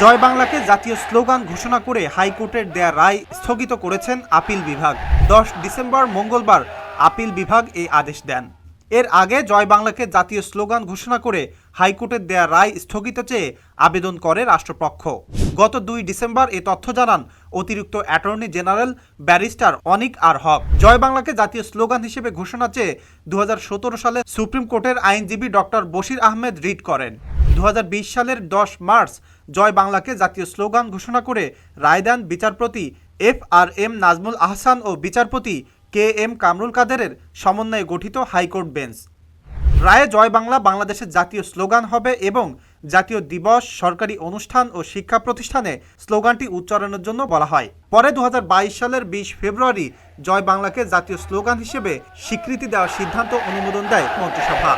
জয় বাংলাকে জাতীয় স্লোগান ঘোষণা করে হাইকোর্টের দেয়া রায় স্থগিত করেছেন আপিল বিভাগ। দশ ডিসেম্বর মঙ্গলবার আপিল বিভাগ এই আদেশ দেন। এর আগে জয় বাংলাকে জাতীয় স্লোগান ঘোষণা করে হাইকোর্টের দেয়া রায় স্থগিত চেয়ে আবেদন করে রাষ্ট্রপক্ষ। গত দুই ডিসেম্বর এ তথ্য জানান অতিরিক্ত attorney general barrister Anik R Haque. জয় বাংলাকে জাতীয় স্লোগান হিসেবে ঘোষণা চেয়ে দু হাজার সতেরো সালে সুপ্রিম কোর্টের আইনজীবী ডক্টর বশির আহমেদ রিট করেন। দু হাজার বিশ সালের দশ মার্চ জয় বাংলাকে জাতীয় স্লোগান ঘোষণা করে রায় দেন বিচারপতি F R M Nazmul Ahsan ও বিচারপতি কে এম কামরুল কাদেরের সমন্বয়ে গঠিত হাইকোর্ট বেঞ্চ। রায়ে জয় বাংলা বাংলাদেশের জাতীয় স্লোগান হবে এবং জাতীয় দিবস, সরকারি অনুষ্ঠান ও শিক্ষা প্রতিষ্ঠানে স্লোগানটি উচ্চারণের জন্য বলা হয়। পরে দু হাজার বাইশ সালের বিশ ফেব্রুয়ারি জয় বাংলাকে জাতীয় স্লোগান হিসেবে স্বীকৃতি দেওয়ার সিদ্ধান্ত অনুমোদন দেয় মন্ত্রিসভা।